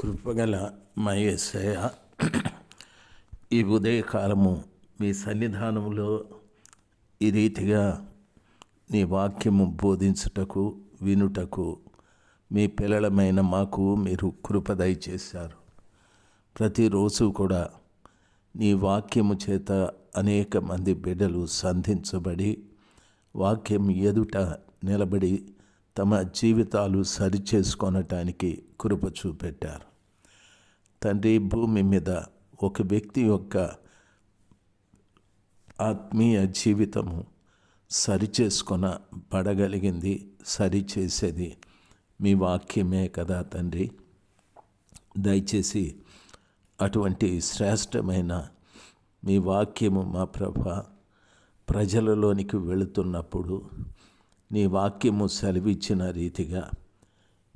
కృపగల మయేసయ ఈ ఉదయకాలము మీ సన్నిధానములో ఈ రీతిగా నీ వాక్యము బోధించుటకు వినుటకు మీ పిల్లలమైన మాకు మీరు కృప దయచేశారు. ప్రతిరోజు కూడా నీ వాక్యము చేత అనేక మంది బిడ్డలు సంధించబడి వాక్యం ఎదుట నిలబడి తమ జీవితాలు సరిచేసుకొనటానికి కృప చూపెట్టారు. తండ్రి భూమి మీద ఒక వ్యక్తి యొక్క ఆత్మీయ జీవితము సరిచేసుకొన పడగలిగింది సరిచేసేది. మీ వాక్యమే కదా తండ్రి. దయచేసి అటువంటి శ్రేష్టమైన మీ వాక్యము మా ప్రభ ప్రజలలోనికి వెళుతున్నప్పుడు నీ వాక్యము సెలవిచ్చిన రీతిగా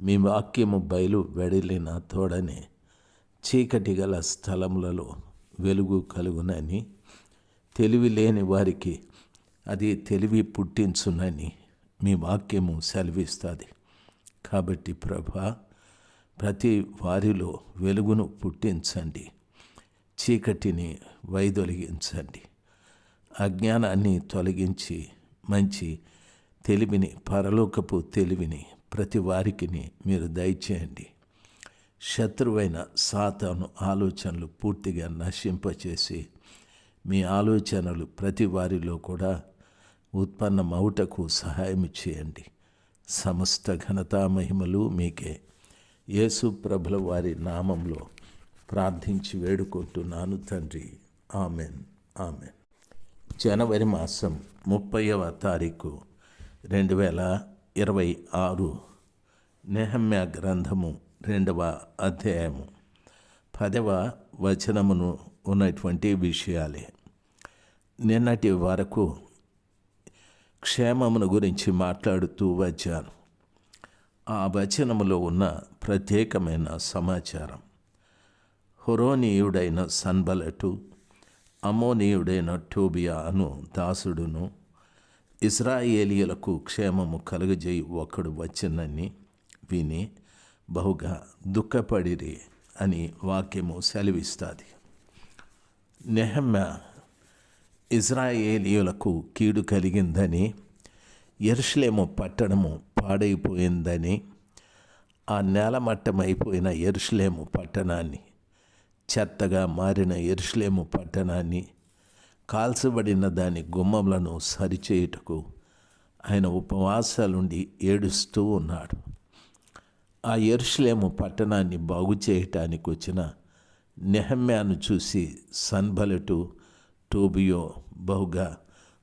మీ వాక్యము బయలు వెడలిన తోడనే చీకటి గల స్థలములలో వెలుగు కలుగునని తెలివి లేని వారికి అది తెలివి పుట్టించునని మీ వాక్యము సెలవిస్తుంది. కాబట్టి ప్రభా ప్రతి వారిలో వెలుగును పుట్టించండి చీకటిని వైదొలిగించండి అజ్ఞానాన్ని తొలగించి మంచి తెలివిని పరలోకపు తెలివిని ప్రతి వారికి మీరు దయచేయండి. శత్రువైన సాతాను ఆలోచనలు పూర్తిగా నశింపచేసి మీ ఆలోచనలు ప్రతి వారిలో కూడా ఉత్పన్నమవుటకు సహాయం చేయండి. సమస్త ఘనతా మహిమలు మీకే. యేసు ప్రభుల వారి నామంలో ప్రార్థించి వేడుకుంటున్నాను తండ్రి. ఆమెన్. ఆమెన్. జనవరి మాసం ముప్పైవ తారీఖు రెండు వేల ఇరవై ఆరు. నెహమ్య గ్రంథము రెండవ అధ్యాయము. పదవ వచనమును ఉన్నటువంటి విషయాలే. నిన్నటి వరకు క్షేమమును గురించి మాట్లాడుతూ వచ్చాను. ఆ వచనములో ఉన్న ప్రత్యేకమైన సమాచారం. హురోనీయుడైన సన్బలటు అమోనీయుడైన టోబియా అను దాసుడును ఇస్రాయేలీయులకు క్షేమము కలుగజేయి ఒకడు వచ్చినని విని బహుగా దుఃఖపడిరి అని వాక్యము సెలవిస్తుంది. నెహమ్మ ఇజ్రాయేలీయులకు కీడు కలిగిందని ఎరుషలేము పట్టణము పాడైపోయిందని ఆ నేలమట్టమైపోయిన ఎరుషలేము పట్టణాన్ని చెత్తగా మారిన ఎరుషలేము పట్టణాన్ని కాల్చబడిన దాని గుమ్మములను సరిచేయుటకు ఆయన ఉపవాసాలుండి ఏడుస్తూ ఉన్నాడు. ఆ ఎరుషులేము పట్టణాన్ని బాగు చేయటానికి వచ్చిన నెహమ్యాను చూసి సన్బలటు టోబియో బహుగా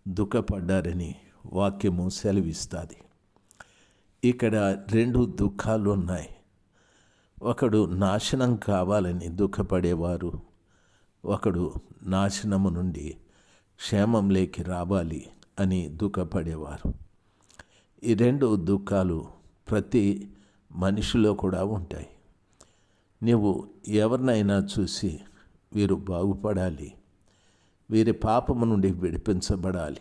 దుఃఖపడ్డారని వాక్యము సెలవిస్తుంది. ఇక్కడ రెండు దుఃఖాలు ఉన్నాయి ఒకడు నాశనం కావాలని దుఃఖపడేవారు ఒకడు నాశనము నుండి క్షేమంలోకి రావాలి అని దుఃఖపడేవారు. ఈ రెండు దుఃఖాలు ప్రతి మనిషిలో కూడా ఉంటాయి. నీవు ఎవరినైనా చూసి వీరు బాగుపడాలి. వీరి పాపము నుండి విడిపించబడాలి.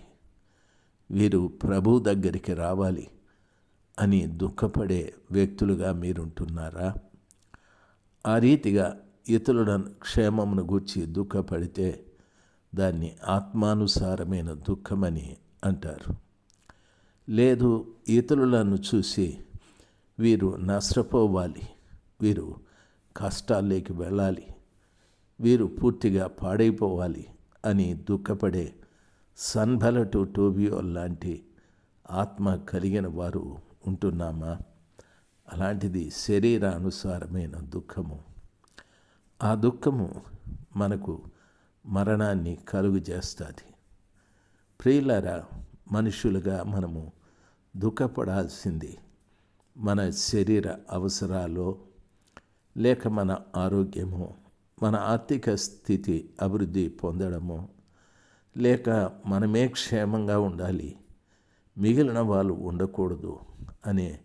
వీరు ప్రభు దగ్గరికి రావాలి అని దుఃఖపడే వ్యక్తులుగా మీరుంటున్నారా? ఆ రీతిగా ఇతరుల క్షేమమును గూర్చి దుఃఖపడితే దాన్ని ఆత్మానుసారమైన దుఃఖమని అంటారు. లేదు ఇతరులను చూసి వీరు నష్టపోవాలి. వీరు కష్టాల్లోకి వెళ్ళాలి. వీరు పూర్తిగా పాడైపోవాలి అని దుఃఖపడే సన్బలటు టోబియో లాంటి ఆత్మ కలిగిన వారు ఉంటున్నామా? అలాంటిది శరీరానుసారమైన దుఃఖము. ఆ దుఃఖము మనకు మరణాన్ని కలుగు చేస్తుంది. ప్రియులరా మనుషులుగా మనము దుఃఖపడాల్సింది. మన శరీర అవసరాలు లేక మన ఆరోగ్యము మన ఆర్థిక స్థితి అభివృద్ధి పొందడము లేక మనమే క్షేమంగా ఉండాలి మిగిలిన వాళ్ళు ఉండకూడదు అనే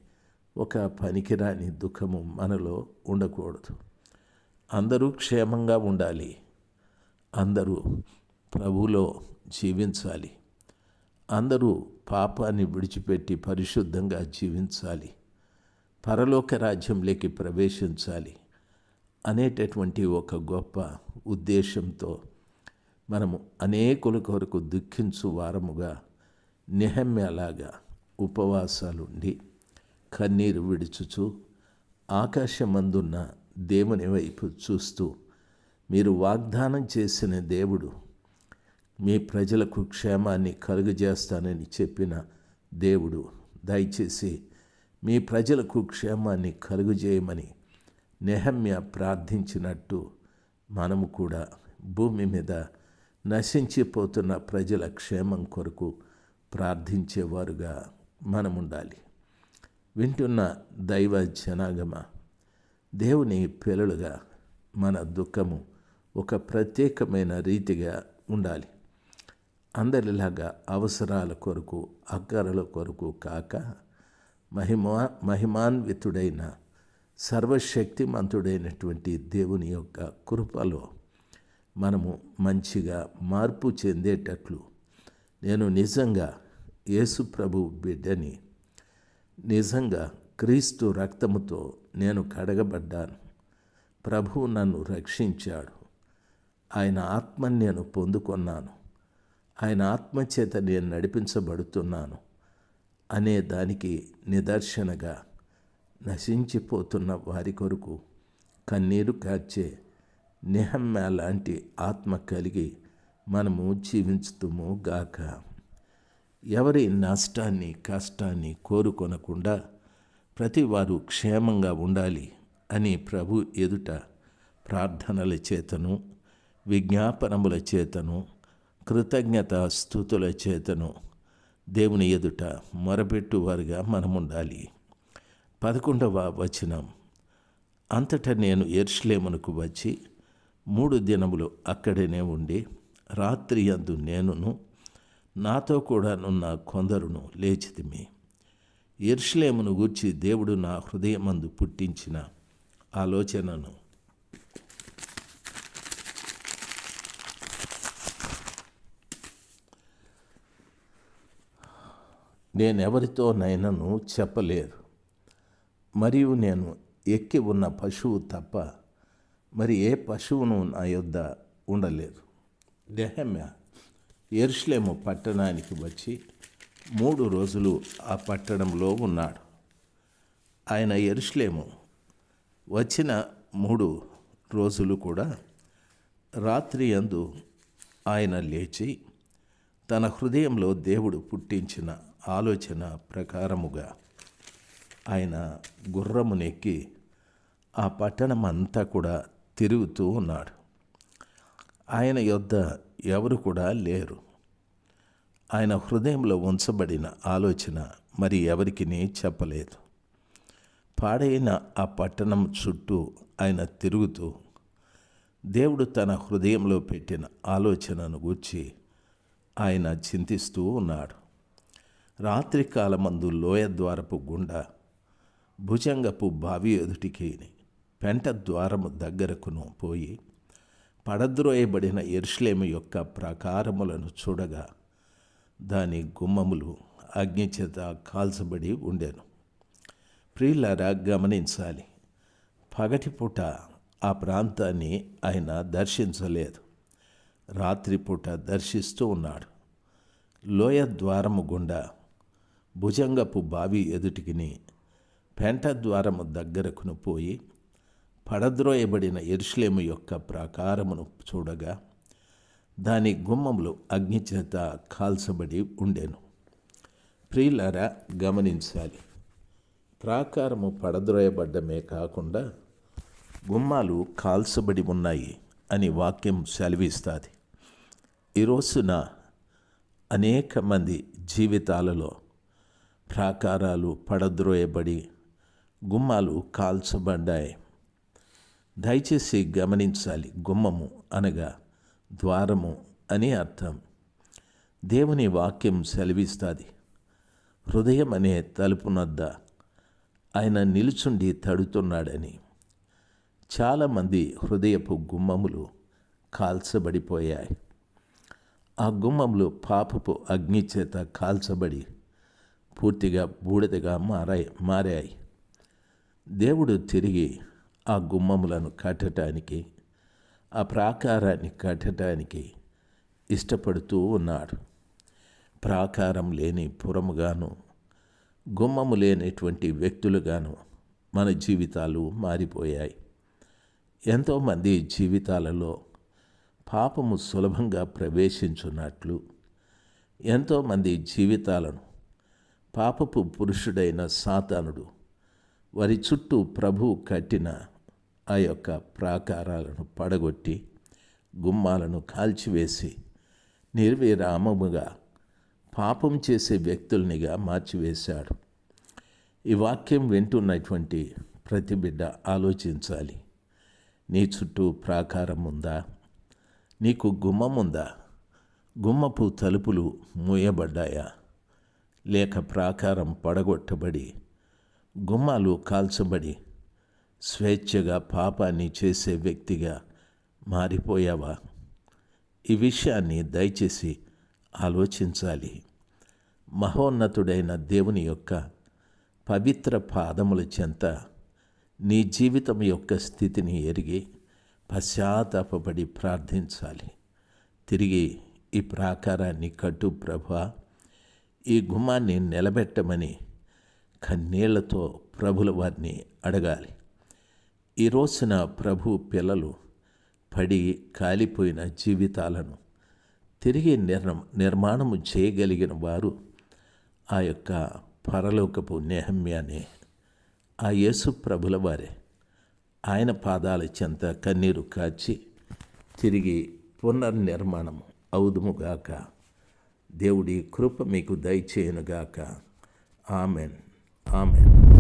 ఒక పనికిరాని దుఃఖము మనలో ఉండకూడదు. అందరూ క్షేమంగా ఉండాలి. అందరూ ప్రభువులో జీవించాలి. అందరూ పాపాన్ని విడిచిపెట్టి పరిశుద్ధంగా జీవించాలి. పరలోక రాజ్యంలోకి ప్రవేశించాలి అనేటటువంటి ఒక గొప్ప ఉద్దేశంతో మనము అనేకుల కొరకు దుఃఖించు వారముగా నిహమ్యలాగా ఉపవాసాలుండి కన్నీరు విడుచుచు ఆకాశమందున్న దేవుని వైపు చూస్తూ మీరు వాగ్దానం చేసిన దేవుడు మీ ప్రజలకు క్షేమాన్ని కలుగజేస్తానని చెప్పిన దేవుడు దయచేసి మీ ప్రజలకు క్షేమాన్ని కలుగజేయమని నెహమ్య ప్రార్థించినట్టు మనము కూడా భూమి మీద నశించిపోతున్న ప్రజల క్షేమం కొరకు ప్రార్థించేవారుగా మనముండాలి. వింటున్న దైవ జనాగమ దేవుని పిల్లలుగా మన దుఃఖము ఒక ప్రత్యేకమైన రీతిగా ఉండాలి. అందరిలాగా అవసరాల కొరకు అక్కరల కొరకు కాక మహిమా మహిమాన్వితుడైన సర్వశక్తిమంతుడైనటువంటి దేవుని యొక్క కృపలో మనము మంచిగా మార్పు చెందేటట్లు నేను నిజంగా యేసు ప్రభు బిడ్డని నిజంగా క్రీస్తు రక్తముతో నేను కడగబడ్డాను. ప్రభువు నన్ను రక్షించాడు. ఆయన ఆత్మని నేను పొందుకొన్నాను. ఆయన ఆత్మచేత నేను నడిపించబడుతున్నాను. అనే దానికి నిదర్శనగా నశించిపోతున్న వారి కొరకు కన్నీరు కార్చే నిహమ్మ లాంటి ఆత్మ కలిగి మనము జీవించుతుము గాక. ఎవరి నష్టాన్ని కష్టాన్ని కోరుకొనకుండా ప్రతి వారు క్షేమంగా ఉండాలి అని ప్రభు ఎదుట ప్రార్థనల చేతను విజ్ఞాపనముల చేతను కృతజ్ఞత స్థుతుల చేతను దేవుని ఎదుట మొరపెట్టువారుగా మనముండాలి. పదకొండవ వచనం. అంతటా నేను ఎర్ష్లేమునకు వచ్చి మూడు దినములు అక్కడనే ఉండి రాత్రి అందు నేనును నాతో కూడా నున్న కొందరును లేచితిమి. ఎర్ష్లేమును గూర్చి దేవుడు నా హృదయమందు పుట్టించిన ఆలోచనను నేనెవరితోనైనాను చెప్పలేరు మరియు నేను ఎక్కి ఉన్న పశువు తప్ప మరి ఏ పశువును నా యొద్ద ఉండలేదు. నెహమ్య ఎరుషులేము పట్టణానికి వచ్చి మూడు రోజులు ఆ పట్టణంలో ఉన్నాడు. ఆయన ఎరుషులేము వచ్చిన మూడు రోజులు కూడా రాత్రి అందు ఆయన లేచి తన హృదయంలో దేవుడు పుట్టించిన ఆలోచన ప్రకారముగా ఆయన గుర్రమునెక్కి ఆ పట్టణం అంతా కూడా తిరుగుతూ ఉన్నాడు. ఆయన యొద్ద ఎవరు కూడా లేరు. ఆయన హృదయంలో ఉంచబడిన ఆలోచన మరి ఎవరికి చెప్పలేదు. పాడైన ఆ పట్టణం చుట్టూ ఆయన తిరుగుతూ దేవుడు తన హృదయంలో పెట్టిన ఆలోచనను గూర్చి ఆయన చింతిస్తూ ఉన్నాడు. రాత్రికాలమందు లోయ ద్వారపు గుండా భుజంగపు బావి ఎదుటికి పెంట ద్వారము దగ్గరకును పోయి పడద్రోయబడిన ఎరుషలేము యొక్క ప్రాకారములను చూడగా దాని గుమ్మములు అగ్నిచేత కాల్చబడి ఉండెను. ప్రియులారా గమనించాలి. పగటిపూట ఆ ప్రాంతాన్ని ఆయన దర్శించలేదు. రాత్రిపూట దర్శిస్తూ ఉన్నాడు. లోయ ద్వారము గుండా భుజంగపు బావి ఎదుటికిని పెంట ద్వారము దగ్గరకును పోయి పడద్రోయబడిన ఎరుషలేము యొక్క ప్రాకారమును చూడగా దాని గుమ్మములు అగ్నిచేత కాల్చబడి ఉండెను. ప్రియులారా గమనించాలి. ప్రాకారము పడద్రోయబడ్డమే కాకుండా గుమ్మాలు కాల్చబడి ఉన్నాయి. అని వాక్యం సెలవిస్తుంది. ఈ రోజున అనేక మంది జీవితాలలో ప్రాకారాలు పడద్రోయబడి గుమ్మాలు కాల్చబడ్డాయి. దయచేసి గమనించాలి గుమ్మము అనగా ద్వారము అని అర్థం. దేవుని వాక్యం సెలవిస్తుంది హృదయం అనే తలుపునద్ద ఆయన నిలుచుండి తడుతున్నాడని. చాలామంది హృదయపు గుమ్మములు కాల్చబడిపోయాయి. ఆ గుమ్మములు పాపపు అగ్ని చేత కాల్చబడి పూర్తిగా బూడిదగా మారాయి మారాయి. దేవుడు తిరిగి ఆ గుమ్మములను కట్టడానికి ఆ ప్రాకారాన్ని కట్టడానికి ఇష్టపడుతూ ఉన్నాడు. ప్రాకారం లేని పురముగాను గుమ్మము లేనటువంటి వ్యక్తులుగాను మన జీవితాలు మారిపోయాయి. ఎంతోమంది జీవితాలలో పాపము సులభంగా ప్రవేశించున్నట్లు ఎంతోమంది జీవితాలను పాపపు పురుషుడైన సాతానుడు వారి చుట్టూ ప్రభు కట్టిన ఆ యొక్క ప్రాకారాలను పడగొట్టి గుమ్మాలను కాల్చివేసి నిర్విరామముగా పాపం చేసే వ్యక్తుల్నిగా మార్చివేశాడు. ఈ వాక్యం వింటున్నటువంటి ప్రతి బిడ్డ ఆలోచించాలి. నీ చుట్టూ ప్రాకారం ఉందా నీకు గుమ్మం ఉందా గుమ్మపు తలుపులు మూయబడ్డాయా? లేక ప్రాకారం పడగొట్టబడి గుమ్మాలు కాల్చబడి స్వేచ్ఛగా పాపాన్ని చేసే వ్యక్తిగా మారిపోయావా? ఈ విషయాన్ని దయచేసి ఆలోచించాలి. మహోన్నతుడైన దేవుని యొక్క పవిత్ర పాదముల చెంత నీ జీవితం యొక్క స్థితిని ఎరిగి పశ్చాత్తాపడి ప్రార్థించాలి. తిరిగి ఈ ప్రాకారాన్ని కట్టు ప్రభా. ఈ గుమ్మాన్ని నిలబెట్టమని కన్నీళ్ళతో ప్రభుల వారిని అడగాలి. ఈ రోజున ప్రభు పిల్లలు పడి కాలిపోయిన జీవితాలను తిరిగి నిర్ నిర్మాణము చేయగలిగిన వారు ఆ యొక్క పరలోకపు నేహమ్యాన్ని ఆ యేసు ప్రభుల వారే. ఆయన పాదాల చెంత కన్నీరు కాచి తిరిగి పునర్నిర్మాణం అవుదుముగాక దేవుడి కృప మీకు దయచేయనుగాక ఆమెన్. ఆమెన్.